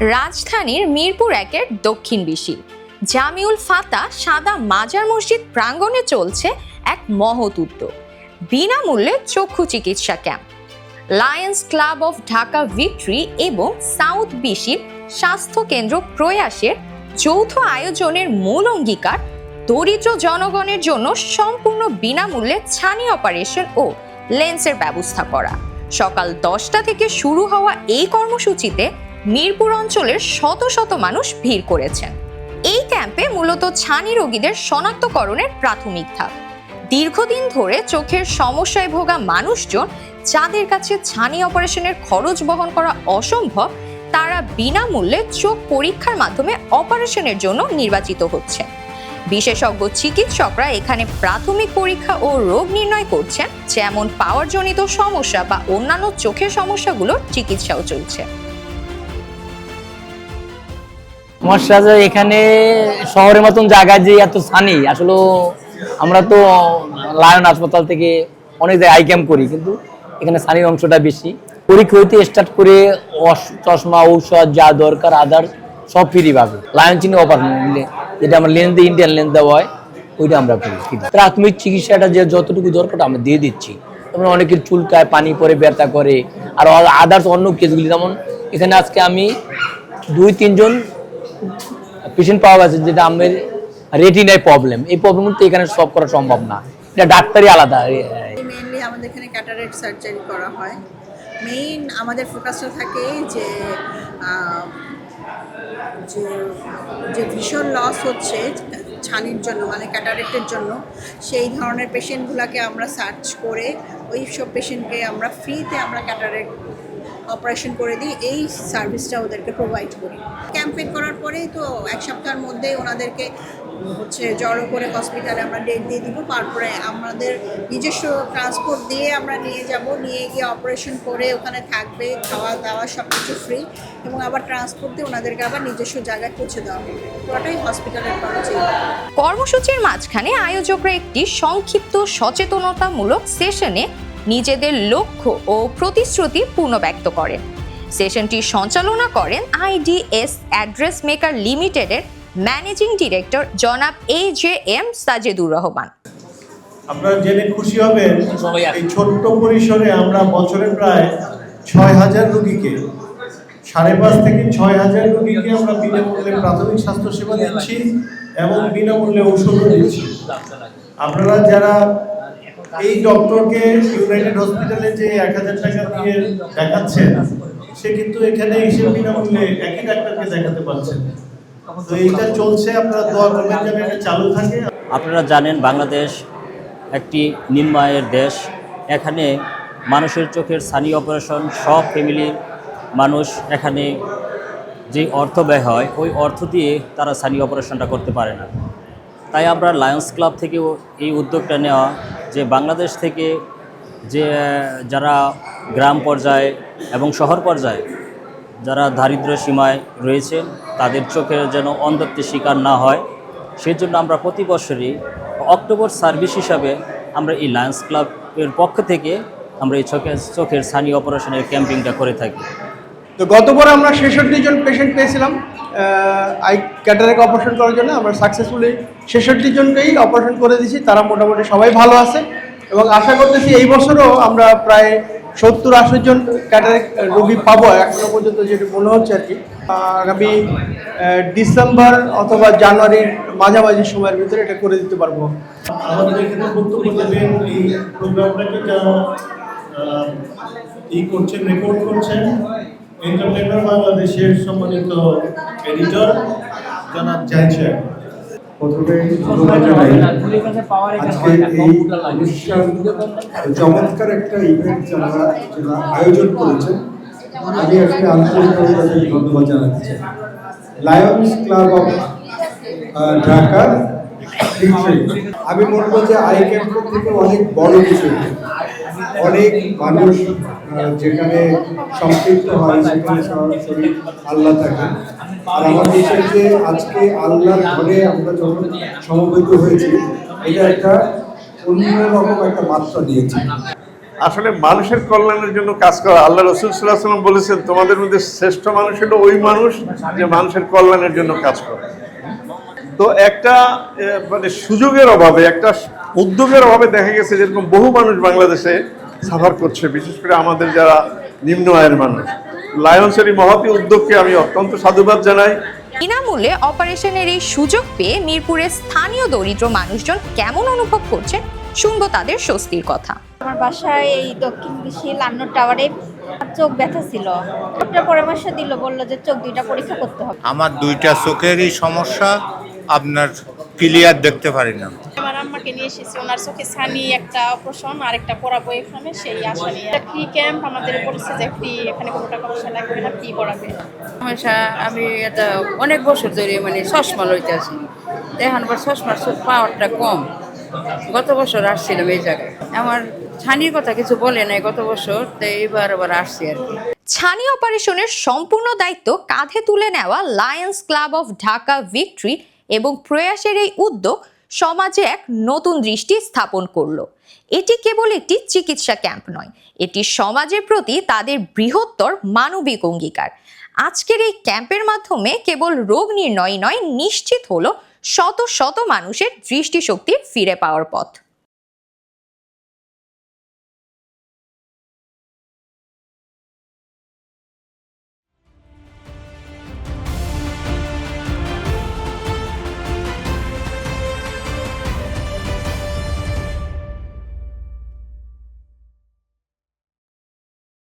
রাজধানীর মিরপুর একের দক্ষিণ বিশি। জামিউল ফাতা সাদা মাজার মসজিদ প্রাঙ্গণে চলছে এক মহৎ উদ্যোগ। বিনামূল্যে চক্ষু চিকিৎসা camp. Lions Club of Dhaka Victory এবং সাউথ বিশির স্বাস্থ্য কেন্দ্র প্রয়াসের যৌথ আয়োজনের মূল অঙ্গীকার দরিদ্র জনগণের জন্য সম্পূর্ণ বিনামূল্যে ছানি অপারেশন ও লেন্সের ব্যবস্থা করা। সকাল দশটা থেকে শুরু হওয়া এই কর্মসূচিতে মিরপুর অঞ্চলের শত শত মানুষ ভিড় করেছেন। এই ক্যাম্পে মূলত ছানি রোগীদের শনাক্তকরণের প্রাথমিক ধাপ। দীর্ঘদিন ধরে চোখের সমস্যায় ভোগা মানুষজন যাদের কাছে ছানি অপারেশনের খরচ বহন করা অসম্ভব, তারা বিনামূল্যে চোখ পরীক্ষার মাধ্যমে অপারেশনের জন্য নির্বাচিত হচ্ছে। বিশেষজ্ঞ চিকিৎসকরা এখানে প্রাথমিক পরীক্ষা ও রোগ নির্ণয় করছেন, যেমন পাওয়ারজনিত সমস্যা বা অন্যান্য চোখের সমস্যাগুলোর চিকিৎসাও চলছে। যে এখানে শহরের মতন জায়গায় যে এত সানি আসলে আমরা তো লায়ন হাসপাতাল থেকে অনেক জায়গায় আই ক্যাম্প করি, কিন্তু এখানে সানির অংশটা বেশি। পরীক্ষা হইতে স্টার্ট করে চশমা, ঔষধ যা দরকার আদার সব ফ্রি পাবে। লায়ন চিনি অপারেশন যেটা আমরা লেন্স দিয়ে ইন্ডিয়ান লেন্স দেওয়া হয়, ওইটা আমরা করি। প্রাথমিক চিকিৎসাটা যে যতটুকু দরকার, আমরা দিয়ে দিচ্ছি। যেমন অনেকের চুলকায়, পানি পরে ব্যথা করে, আর আদার্স অন্য কেসগুলি যেমন এখানে আজকে আমি দুই, তিনজন পেশেন্ট পাওয়া গেছে যেটা আমাদের রেটিনায় প্রবলেম এই প্রবলেম তো এখানে সলভ করা সম্ভব না। এটা ডাক্তারই আলাদা। মেইনলি আমাদের এখানে ক্যাটারেট সার্জারি করা হয়। মেইন আমাদের ফোকাসটা থাকে যে যে যে ভীষণ লস হচ্ছে ছানির জন্য মানে ক্যাটারেক্টের জন্য, সেই ধরনের পেশেন্টগুলোকে আমরা সার্চ করে ওই সব পেশেন্টকে আমরা ফ্রিতে আমরা ক্যাটারেক্ট অপারেশন করে দিই, এই সার্ভিসটা ওদেরকে প্রোভাইড করি। ক্যাম্পেইন করার পরেই তো এক সপ্তাহের মধ্যে ওনাদেরকে, হচ্ছে, জড়ো করে হসপিটালে আমরা ডেট দিয়ে দিব। তারপরে আমাদের নিজস্ব ট্রান্সপোর্ট দিয়ে আমরা নিয়ে যাব। নিয়ে গিয়ে অপারেশন করে ওখানে থাকবে, খাওয়া দাওয়া সব কিছু ফ্রি এবং আবার ট্রান্সপোর্ট দিয়ে ওনাদেরকে আবার নিজস্ব জায়গায় পৌঁছে দেওয়া হবে। পুরোটাই হসপিটালের খরচ কর্মসূচির মাঝখানে আয়োজকরা একটি সংক্ষিপ্ত সচেতনতামূলক সেশনে নিজেদের লক্ষ্য ও প্রতিশ্রুতি পূর্ণ ব্যক্ত করেন। সেশনটি সঞ্চালনা করেন আইডিএস অ্যাড্রেস মেকার লিমিটেডের ম্যানেজিং ডিরেক্টর জনাব A J M Sajedur Rahman. আপনারা জেনে খুশি হবেন, এই ছোট্ট পরিসরে আমরা বছরে প্রায় ছয় হাজার রোগীকে, সাড়ে পাঁচ থেকে ছয় হাজার রোগীকে আমরা বিনামূল্যে প্রাথমিক স্বাস্থ্য সেবা দিচ্ছি এবং বিনামূল্যে ঔষধও দিচ্ছি। আপনারা যারা এই ডক্টরকে ইউনাইটেড হসপিটালে যে এক হাজার টাকা দিয়ে দেখাচ্ছেন, সে কিন্তু এখানে এসে বিনামূল্যে একই ডাক্তারকে দেখাতে পারছেন। এইটা চলছে, আপনারা দোয়া করবেন যেন এটা চালু থাকে। আপনারা জানেন, বাংলাদেশ একটি নিম্ন আয়ের দেশ। এখানে মানুষের চোখের সানি অপারেশন, সব ফ্যামিলির মানুষ এখানে যে অর্থ ব্যয় হয়, ওই অর্থ দিয়ে তারা সানি অপারেশনটা করতে পারে না। তাই আমরা লায়ন্স ক্লাব থেকেও এই উদ্যোগটা নেওয়া যে বাংলাদেশ থেকে যে যারা গ্রাম পর্যায়ে এবং শহর পর্যায়ে যারা দারিদ্র সীমায় রয়েছে, তাদের চোখের যেন অন্ধত্বের শিকার না হয়। সেজন্য আমরা প্রতি বছরই অক্টোবর সার্ভিস হিসাবে আমরা এই লায়ন্স ক্লাবের পক্ষ থেকে আমরা এই চোখের চোখের স্থানীয় অপারেশনের ক্যাম্পিংটা করে থাকি। তো গতবার আমরা ছেষট্টি জন পেশেন্ট পেয়েছিলাম আই ক্যাটারেক অপারেশন করার জন্য। আমরা সাকসেসফুলি ছেষট্টি জনকেই অপারেশন করে দিয়েছি, তারা মোটামুটি সবাই ভালো আছে। এবং আশা করতেছি এই বছরও আমরা প্রায় সত্তর আশি জন ক্যাটারেক রোগী পাবো, এখনও পর্যন্ত যেটা মনে হচ্ছে আর কি। আগামী ডিসেম্বর অথবা জানুয়ারির মাঝামাঝি সময়ের ভিতরে এটা করে দিতে পারব। এই করছেন রেকর্ড করছেন? এন্টারপ্রেনার বাংলাদেশের সম্মানিত এডিটর জনাব জাহিদ সাহেব। প্রথমে আজকে এই অনুষ্ঠান চমৎকার একটা ইভেন্ট যারা যারা আয়োজন করেছেন আমি এখানে আন্তরিকভাবে তাদের ধন্যবাদ জানাতে চাই। লায়ন্স ক্লাব অফ ঢাকার আমি বলব যে আই ক্যাম্পের থেকে অনেক বড় কিছু। অনেক মানুষ যেখানে সম্পৃক্ত হয়, সেখানে সরাসরি আল্লাহ থাকে আর আমার বিশ্বাস যে আজকে আল্লাহর ঘরে আমরা যখন সমবেত হয়েছি, এটা একটা অন্যরকম একটা মাত্রা দিয়েছে। আসলে মানুষের কল্যাণের জন্য কাজ করা, আল্লাহ রসুল সাল্লাম বলেছেন, তোমাদের মধ্যে শ্রেষ্ঠ মানুষ হলো ওই মানুষ যে মানুষের কল্যাণের জন্য কাজ করে। তো একটা মানে সুযোগের অভাবে একটা উদ্যোগের অভাবে দেখা গেছে যেরকম বহু মানুষ বাংলাদেশে সাফার করছে বিশেষ করে আমাদের যারা নিম্ন আয়ের মানুষ। লায়ন্সের এই মহতি উদ্যোগকে আমি অত্যন্ত সাধুবাদ জানাই। বিনামূল্যে অপারেশনের এই সুযোগ পেয়ে মিরপুরের স্থানীয় দরিদ্র মানুষজন কেমন অনুভব করছেন শুনব তাদের স্বস্তির কথা। আমার বাসায় এই দক্ষিণ বিশি লান্নর টাওয়ারে চোখ ব্যথা ছিল। ডক্টর পরামর্শ দিল বলল যে চোখ দুইটা পরীক্ষা করতে হবে। আমার দুইটা চোখেরই সমস্যা আপনার ক্লিয়ার দেখতে পারি না। আমার আম্মাকে নিয়ে এসেছি ওনার চোখে ছানি একটা অপারেশন আর একটা পড়াবো এখানে সেই আশা নিয়ে। ফ্রি ক্যাম্প আমাদের বলেছে যে ফ্রি এখানে কোনো টাকা পয়সা লাগবে না ফ্রি করাবে? সমস্যা আমি এটা অনেক বছর ধরে মানে চশমা লইতে আছি। এখন আবার চশমার পাওয়ারটা কম। গত বছর আসছিলাম এই জায়গায়। আমার ছানির কথা কিছু বলে নাই গত বছর তো এইবার আবার আসছি আর কি। ছানি অপারেশনের সম্পূর্ণ দায়িত্ব কাঁধে তুলে নেওয়া Lions Club of Dhaka Victory এবং প্রয়াসের এই উদ্যোগ সমাজে এক নতুন দৃষ্টি স্থাপন করল। এটি কেবল একটি চিকিৎসা ক্যাম্প নয়, এটি সমাজের প্রতি তাদের বৃহত্তর মানবিক অঙ্গীকার। আজকের এই ক্যাম্পের মাধ্যমে কেবল রোগ নির্ণয় নয়, নিশ্চিত হলো শত শত মানুষের দৃষ্টিশক্তির ফিরে পাওয়ার পথ।